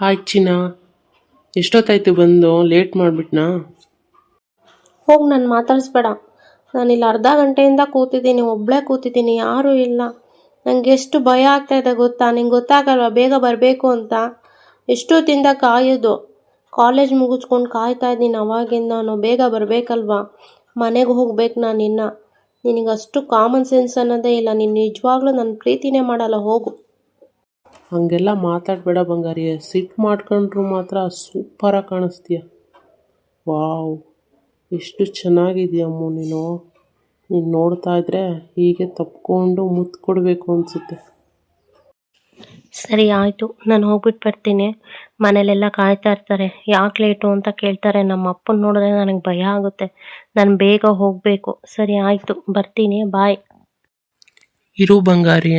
Hi ಚಿನ್ನ. ಎಷ್ಟೊತ್ತಾಯ್ತು ಬಂದು? ಲೇಟ್ ಮಾಡಿಬಿಟ್ನಾ? ಹೋಗಿ, ನಾನು ಮಾತಾಡಿಸ್ಬೇಡ. ಇಲ್ಲಿ ಅರ್ಧ ಗಂಟೆಯಿಂದ ಕೂತಿದ್ದೀನಿ ಒಬ್ಬಳೇ ಕೂತಿದ್ದೀನಿ, ಯಾರೂ ಇಲ್ಲ. ನನಗೆ ಎಷ್ಟು ಭಯ ಆಗ್ತಾ ಗೊತ್ತಾ? ನಿಂಗೆ ಗೊತ್ತಾಗಲ್ವಾ? ಬೇಗ ಬರಬೇಕು ಅಂತ. ಎಷ್ಟೊತ್ತಿಂದ ಕಾಯೋದು? ಕಾಲೇಜ್ ಮುಗಿಸ್ಕೊಂಡು ಕಾಯ್ತಾ ಇದ್ದೀನಿ ಅವಾಗಿಂದ ನಾನು ಬೇಗ ಬರಬೇಕಲ್ವಾ? ಮನೆಗೆ ಹೋಗ್ಬೇಕು ನಾನು ಇನ್ನು ನಿನಗೆ ಅಷ್ಟು ಕಾಮನ್ ಸೆನ್ಸ್ ಅನ್ನೋದೇ ಇಲ್ಲ. ನೀನು ನಿಜವಾಗ್ಲೂ ನನ್ನ ಪ್ರೀತಿನೇ ಮಾಡಲ್ಲ. ಹೋಗು. ಹಂಗೆಲ್ಲ ಮಾತಾಡಬೇಡ ಬಂಗಾರಿ. ಸಿಟ್ಟು ಮಾಡ್ಕೊಂಡ್ರು ಮಾತ್ರ ಸೂಪರಾಗಿ ಕಾಣಿಸ್ತೀಯ. ವಾವ್ ಎಷ್ಟು ಚೆನ್ನಾಗಿದೆಯಮ್ಮ ನೀನು? ನೀನು ನೋಡ್ತಾ ಇದ್ರೆ ಹೀಗೆ ತಪ್ಕೊಂಡು ಮುತ್ತು ಕೊಡಬೇಕು ಅನಿಸುತ್ತೆ. ಸರಿ ಆಯಿತು. ನಾನು ಹೋಗ್ಬಿಟ್ಟು ಬರ್ತೀನಿ. ಮನೇಲೆಲ್ಲ ಕಾಯ್ತಾ ಇರ್ತಾರೆ. ಯಾಕೆ ಲೇಟು ಅಂತ ಕೇಳ್ತಾರೆ. ನಮ್ಮ ಅಪ್ಪನ ನೋಡಿದ್ರೆ ನನಗೆ ಭಯ ಆಗುತ್ತೆ. ನಾನು ಬೇಗ ಹೋಗಬೇಕು. ಸರಿ ಆಯಿತು. ಬರ್ತೀನಿ. ಬಾಯ್. ಇರು ಬಂಗಾರಿ.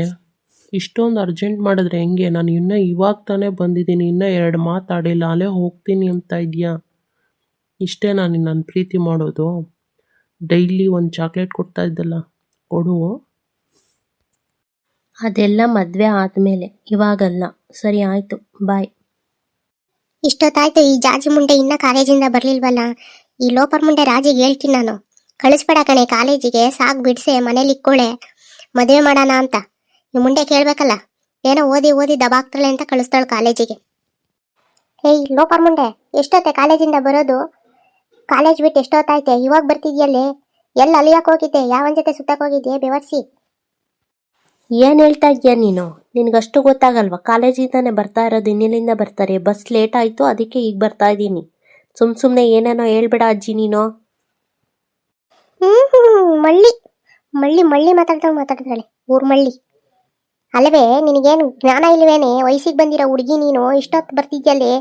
ಇಷ್ಟೊಂದು ಅರ್ಜೆಂಟ್ ಮಾಡಿದ್ರೆ ಹೆಂಗೆ? ನಾನು ಇನ್ನೂ ಇವಾಗ ತಾನೇ ಬಂದಿದ್ದೀನಿ ಇನ್ನೂ ಎರಡು ಮಾತಾಡಿಲ್ಲ ಅಲ್ಲೇ ಹೋಗ್ತೀನಿ ಅಂತ ಇದೆಯಾ ಇಷ್ಟೇ ನಾನು ನನ್ನ ಪ್ರೀತಿ ಮಾಡೋದು? ಡೈಲಿ ಒಂದು ಚಾಕ್ಲೇಟ್ ಕೊಡ್ತಾ ಇದ್ದಲ್ಲ ಕೊಡು. ಅದೆಲ್ಲ ಮದುವೆ ಆದಮೇಲೆ ಇವಾಗಲ್ಲ. ಸರಿ ಆಯಿತು ಬಾಯ್. ಇಷ್ಟೊತ್ತಾಯ್ತು ಈ ಜಾಜಿ ಮುಂಡೆ ಇನ್ನ ಕಾಲೇಜಿಂದ ಬರ್ಲಿಲ್ವಲ್ಲ? ಈ ಲೋಪರ್ ಮುಂಡೆ ರಾಜಿಗೆ ಹೇಳ್ತೀನಿ ನಾನು. ಕಳಿಸ್ಬೇಡ ಕಣೆ ಕಾಲೇಜಿಗೆ ಸಾಕ್ ಬಿಡ್ಸೆ ಮನೇಲಿ ಇಕ್ಕೋಳೆ. ಮದುವೆ ಮಾಡೋಣ ಅಂತ. ಈ ಮುಂಡೆ ಕೇಳ್ಬೇಕಲ್ಲ. ಏನೋ ಓದಿ ಓದಿ ದಬಾಕ್ತಾಳೆ ಅಂತ ಕಳಿಸ್ತಾಳೆ ಕಾಲೇಜಿಗೆ. ಏಯ್ ಲೋಪರ್ ಮುಂಡೆ ಎಷ್ಟೊತ್ತೆ ಕಾಲೇಜಿಂದ ಬರೋದು? ಕಾಲೇಜ್ ಬಿಟ್ಟು ಎಷ್ಟೊತ್ತಾಯ್ತೆ? ಇವಾಗ ಬರ್ತಿದ್ಯಲ್ಲೇ? ಎಲ್ಲಿ ಅಲಿಯಕ್ಕೆ ಹೋಗಿದ್ದೆ? ಯಾವನ್ ಜೊತೆ ಸುತ್ತಕ್ಕೆ ಹೋಗಿದ್ದೆ ಬೆವರ್ಸಿ. ಏನು ಹೇಳ್ತಾ ಇದ್ದೀಯಾ ನೀನು? ನಿನಗಷ್ಟು ಗೊತ್ತಾಗಲ್ವಾ? ಕಾಲೇಜಿಂದಾನೆ ಬರ್ತಾ ಇರೋದು ಇನ್ನಿಲ್ಲಿಂದ ಬರ್ತಾರೆ? ಬಸ್ ಲೇಟ್ ಆಯ್ತು ಅದಕ್ಕೆ ಈಗ ಬರ್ತಾ ಇದ್ದೀನಿ. ಸುಮ್ ಸುಮ್ಮನೆ ಏನೇನೋ ಹೇಳ್ಬೇಡ ಅಜ್ಜಿ ನೀನು. ಹ್ಞೂ ಹ್ಮ್ ಮಳ್ಳಿ. ಮಳ್ಳಿ ಮಳ್ಳಿ ಮಾತಾಡ್ತಾಳೆ ಮಾತಾಡ್ತಾಳೆ. ಊರ್ ಮಳ್ಳಿ. ಅಲ್ಲವೇ ನಿನಗೇನು ಜ್ಞಾನ ಇಲ್ವೇನೆ? ವಯಸ್ಸಿಗೆ ಬಂದಿರೋ ಹುಡುಗಿ ನೀನು ಇಷ್ಟೊತ್ತು ಬರ್ತಿದ್ಯಲ್ಲಿ?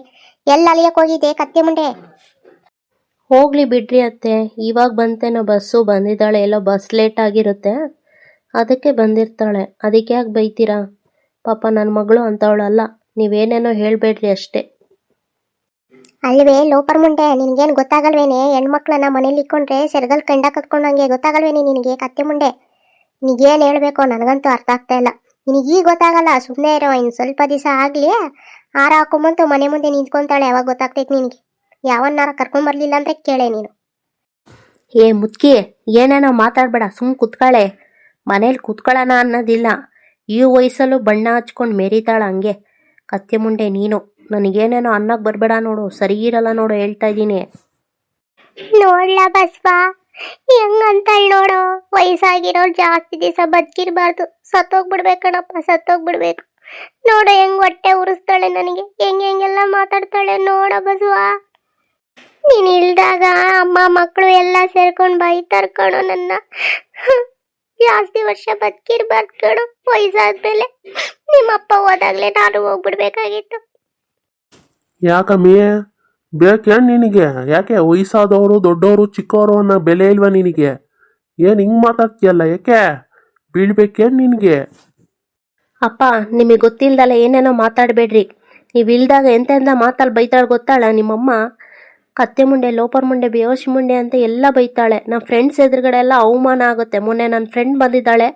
ಎಲ್ಲ ಅಲಿಯಕ್ಕೆ ಹೋಗಿದ್ದೆ ಕತ್ತೆ ಮುಂಡೆ ಹೋಗ್ಲಿ ಬಿಡ್ರಿ ಅತ್ತೆ. ಇವಾಗ ಬಂತೇನೋ ಬಸ್ಸು ಬಂದಿದ್ದಾಳೆ ಎಲ್ಲೋ ಬಸ್ ಲೇಟ್ ಆಗಿರುತ್ತೆ. ಅದಕ್ಕೆ ಬಂದಿರ್ತಾಳೆ. ಅದಕ್ಕೆ ಯಾಕೆ ಬೈತೀರಾ? ಪಾಪ ನನ್ನ ಮಗಳು ಅಂತವಳಲ್ಲ. ನೀವೇನೇನೋ ಹೇಳಬೇಡ್ರಿ ಅಷ್ಟೇ. ಅಲ್ವೇ ಲೋಪರ್ ಮುಂಡೆ ನಿನಗೇನು ಗೊತ್ತಾಗಲ್ವೇನೆ? ಹೆಣ್ಮಕ್ಳನ್ನ ಮನೇಲಿ ಇಕ್ಕೊಂಡ್ರೆ ಸೆರಗಲ್ ಕಂಡ ಕತ್ಕೊಂಡಂಗೆ ಗೊತ್ತಾಗಲ್ವೇನೆ ನಿನಗೆ ಕತ್ತೆ ಮುಂಡೆ ನಿಗೇನು ಹೇಳಬೇಕು? ನನಗಂತೂ ಅರ್ಥ ಆಗ್ತಾ ಇಲ್ಲ. ನಿನಗೀಗ ಗೊತ್ತಾಗಲ್ಲ ಸುಮ್ಮನೆ ಇರೋ ಇನ್ನು ಸ್ವಲ್ಪ ದಿವಸ ಆಗಲಿ ಹಾರ ಹಾಕೊಂಬಂತು ಮನೆ ಮುಂದೆ ನಿಂತ್ಕೊಂತಾಳೆ ಯಾವಾಗ ಗೊತ್ತಾಗ್ತೈತೆ ನಿನಗೆ? ಯಾವನ್ನಾರ ಕರ್ಕೊಂಬರ್ಲಿಲ್ಲ ಅಂದರೆ ಕೇಳೆ ನೀನು. ಏ ಮುತ್ಕಿ ಏನೇನೋ ಮಾತಾಡಬೇಡ ಸುಮ್ಮ ಕುತ್ಕೊಳ್ಳೆ ಮನೇಲಿ ಕುತ್ಕೊಳ್ಳೋಣ ಅನ್ನೋದಿಲ್ಲ. ಈ ವಯಸ್ಸಲ್ಲೂ ಬಣ್ಣ ಹಚ್ಕೊಂಡು ಮೆರಿತಾಳ ಹಂಗೆ. ಕತ್ತೆ ಮುಂಡೆ ನೀನು. ನನಗೇನೇನೋ ಅನ್ನಕ್ಕೆ ಬರಬೇಡ ನೋಡು ಸರಿ ಇರಲ್ಲ ನೋಡು ಹೇಳ್ತಾ ಇದ್ದೀನಿ. ನೋಡ್ಲಾ ಬಸ್ವಾ? ಹೆಂಗಂತಳ್ ನೋಡು ವಯಸ್ಸಾಗಿರೋರು ಜಾಸ್ತಿ ದಿವಸ ಬದುಕಿರ್ಬಾರ್ದು. ಸತ್ತೋಗ್ಬಿಡ್ಬೇಕಣಪ್ಪ, ಸತ್ತೋಗ್ಬಿಡ್ಬೇಕು. ನೋಡು ಹೆಂಗ್ ಹೊಟ್ಟೆ ಉರಿಸ್ತಾಳೆ ನನಗೆ, ಹೆಂಗ್ ಹೆಂಗೆಲ್ಲ ಮಾತಾಡ್ತಾಳೆ ನೋಡ ಬಸುವ. ನೀನ್ ಇಲ್ದಾಗ ಅಮ್ಮ ಮಕ್ಕಳು ಎಲ್ಲ ಸೇರ್ಕೊಂಡ್ ಬೈ ಕಣೋ ನನ್ನ. ಜಾಸ್ತಿ ವರ್ಷ ಬದುಕಿರ್ಬಾರ್ದು ಕಣೋ, ವಯಸ್ಸಾದ್ಮೇಲೆ. ನಿಮ್ಮಪ್ಪ ಹೋದಾಗ್ಲೇ ನಾನು ಹೋಗ್ಬಿಡ್ಬೇಕಾಗಿತ್ತು. ಯಾಕಮ್ಮಿ? ಬೇಕೇನು ನಿನಗೆ? ಯಾಕೆ ವಯಸ್ಸಾದವರು ದೊಡ್ಡವರು ಚಿಕ್ಕವರು ಅನ್ನೋ ಬೆಲೆ ಇಲ್ವಾ ನಿನಗೆ? ಏನು ಹಿಂಗೆ ಮಾತಾಡ್ತೀಯಲ್ಲ ಯಾಕೆ ಬೀಳ್ಬೇಕೇನು ನಿನಗೆ? ಅಪ್ಪ, ನಿಮಗೆ ಗೊತ್ತಿಲ್ಲದಲ್ಲ ಏನೇನೋ ಮಾತಾಡಬೇಡ್ರಿ. ನೀವು ಇಲ್ದಾಗ ಎಂತೆಂಥ ಮಾತಲ್ಲಿ ಬೈತಾಳೆ ಗೊತ್ತಾಳ? ನಿಮ್ಮಮ್ಮ ಕತ್ತೆ ಮುಂಡೆ, ಲೋಪರ್ ಮುಂಡೆ ಬೇವಶಿ ಮುಂಡೆ ಅಂತ ಎಲ್ಲ ಬೈತಾಳೆ. ನಮ್ಮ ಫ್ರೆಂಡ್ಸ್ ಎದುರುಗಡೆ ಎಲ್ಲ ಅವಮಾನ ಆಗುತ್ತೆ. ಮೊನ್ನೆ ನನ್ನ ಫ್ರೆಂಡ್ ಬಂದಿದ್ದಾಳೆ.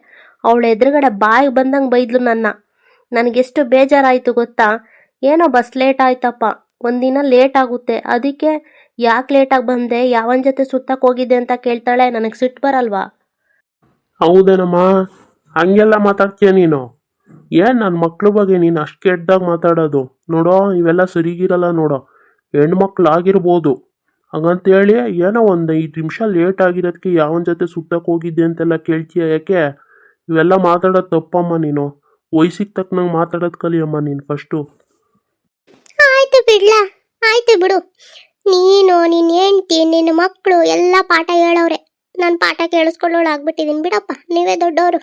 ಅವಳ ಎದುರುಗಡೆ ಬಾಯಿಗೆ ಬಂದಂಗೆ ಬೈದ್ಲು ನನ್ನ. ನನಗೆಷ್ಟು ಬೇಜಾರಾಯಿತು ಗೊತ್ತಾ? ಏನೋ ಬಸ್ ಲೇಟ್ ಆಯ್ತಪ್ಪ. ಒಂದಿನ ಲೇಟ್ ಆಗುತ್ತೆ. ಅದಕ್ಕೆ ಯಾಕೆ ಲೇಟಾಗಿ ಬಂದೆ? ಯಾವನ ಜೊತೆ ಸುತ್ತಕ್ಕೆ ಹೋಗಿದ್ದೆ ಅಂತ ಕೇಳ್ತಾಳೆ. ನನಗೆ ಸಿಟ್ಟು ಬರಲ್ವಾ? ಹೌದೇನಮ್ಮ? ಹಂಗೆಲ್ಲ ಮಾತಾಡ್ತೀಯ ನೀನು? ಏನ್ ನನ್ನ ಮಕ್ಳ ಬಗ್ಗೆ ನೀನು ಅಷ್ಟು ಕೆಟ್ಟದಾಗ ಮಾತಾಡೋದು? ನೋಡೋ, ಇವೆಲ್ಲ ಸರಿಗಿರಲ್ಲ ನೋಡೋ. ಹೆಣ್ಮಕ್ಳು ಆಗಿರ್ಬೋದು. ಹಂಗಂತೇಳಿ ಏನೋ ಒಂದು ಐದು ನಿಮಿಷ ಲೇಟ್ ಆಗಿರೋದಕ್ಕೆ ಯಾವನ ಜೊತೆ ಸುತ್ತಕ್ಕೆ ಹೋಗಿದ್ದೆ ಅಂತೆಲ್ಲ ಕೇಳ್ತೀಯ ಯಾಕೆ? ಇವೆಲ್ಲ ಮಾತಾಡೋದು ತಪ್ಪಮ್ಮ ನೀನು. ವಯಸ್ಸಿಗೆ ತಕ್ಕನಂಗೆ ಮಾತಾಡೋದು ಕಲಿಯಮ್ಮ ನೀನು ಫಸ್ಟು ಆಯ್ತು ಬಿಡ್ಲಾ? ಆಯ್ತು ಬಿಡು. ನೀನು ನಿನ್ನ ಹೆಂಡತಿ ನಿನ್ನ ಮಕ್ಕಳು ಎಲ್ಲ ಪಾಠ ಹೇಳೋರೆ ನಾನು ಪಾಠ ಕೇಳಿಸ್ಕೊಳ್ಳೋಳು ಆಗ್ಬಿಟ್ಟಿದ್ದೀನಿ ಬಿಡಪ್ಪ. ನೀವೇ ದೊಡ್ಡವರು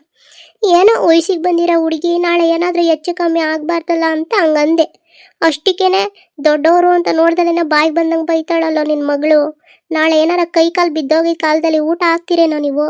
ಏನೋ ವಯಸ್ಸಿಗೆ ಬಂದಿರೋ ಹುಡುಗಿ, ನಾಳೆ ಏನಾದರೂ ಹೆಚ್ಚು ಕಮ್ಮಿ ಆಗಬಾರ್ದಲ್ಲ ಅಂತ ಹಂಗಂದೆ. ಅಷ್ಟಕ್ಕೇನೆ ದೊಡ್ಡವರು ಅಂತ ನೋಡ್ದಲೇನ ಬಾಯಿಗೆ ಬಂದಂಗೆ ಬೈತಾಳಲ್ಲೋ ನಿನ್ನ ಮಗಳು. ನಾಳೆ ಏನಾರ ಕೈ ಕಾಲು ಬಿದ್ದೋಗಿ ಕಾಲದಲ್ಲಿ ಊಟ ಹಾಕ್ತಿರೇನೋ ನೀವು?